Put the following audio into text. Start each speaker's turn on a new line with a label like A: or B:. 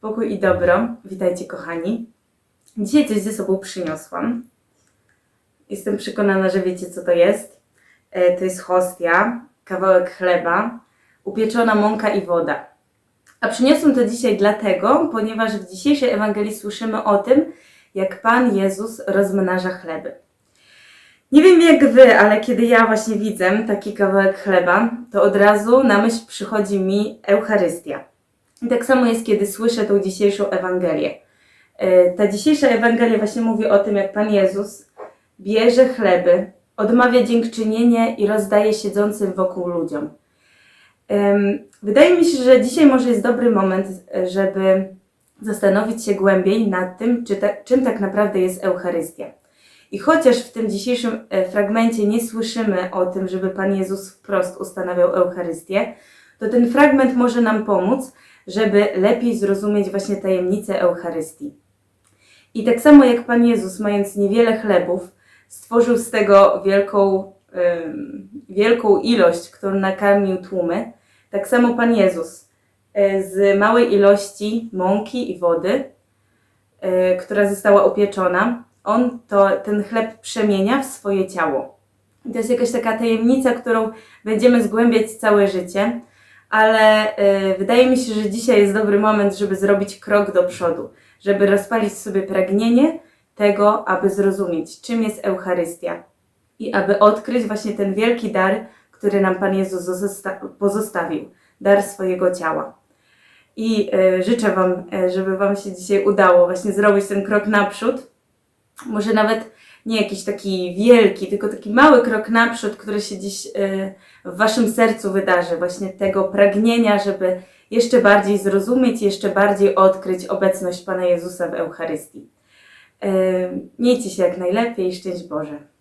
A: Pokój i dobro. Witajcie, kochani. Dzisiaj coś ze sobą przyniosłam. Jestem przekonana, że wiecie, co to jest. E, To jest hostia, kawałek chleba, upieczona mąka i woda. A przyniosłam to dzisiaj dlatego, ponieważ w dzisiejszej Ewangelii słyszymy o tym, jak Pan Jezus rozmnaża chleby. Nie wiem jak wy, ale kiedy ja właśnie widzę taki kawałek chleba, to od razu na myśl przychodzi mi Eucharystia. I tak samo jest, kiedy słyszę tą dzisiejszą Ewangelię. E, Ta dzisiejsza Ewangelia właśnie mówi o tym, jak Pan Jezus bierze chleby, odmawia dziękczynienie i rozdaje siedzącym wokół ludziom. Wydaje mi się, że dzisiaj może jest dobry moment, żeby zastanowić się głębiej nad tym, czy ta, czym tak naprawdę jest Eucharystia. I chociaż w tym dzisiejszym e, fragmencie nie słyszymy o tym, żeby Pan Jezus wprost ustanawiał Eucharystię, to ten fragment może nam pomóc, żeby lepiej zrozumieć właśnie tajemnicę Eucharystii. I tak samo jak Pan Jezus, mając niewiele chlebów, stworzył z tego wielką, wielką ilość, którą nakarmił tłumy, tak samo Pan Jezus e, z małej ilości mąki i wody, e, która została upieczona, on to, ten chleb przemienia w swoje ciało. I to jest jakaś taka tajemnica, którą będziemy zgłębiać całe życie, ale e, wydaje mi się, że dzisiaj jest dobry moment, żeby zrobić krok do przodu, żeby rozpalić sobie pragnienie tego, aby zrozumieć, czym jest Eucharystia i aby odkryć właśnie ten wielki dar, który nam Pan Jezus zosta- pozostawił dar swojego ciała. I e, życzę Wam, e, żeby Wam się dzisiaj udało właśnie zrobić ten krok naprzód. Może nawet nie jakiś taki wielki, tylko taki mały krok naprzód, który się dziś e, w Waszym sercu wydarzy. Właśnie tego pragnienia, żeby jeszcze bardziej zrozumieć, jeszcze bardziej odkryć obecność Pana Jezusa w Eucharystii. E, Miejcie się jak najlepiej. Szczęść Boże.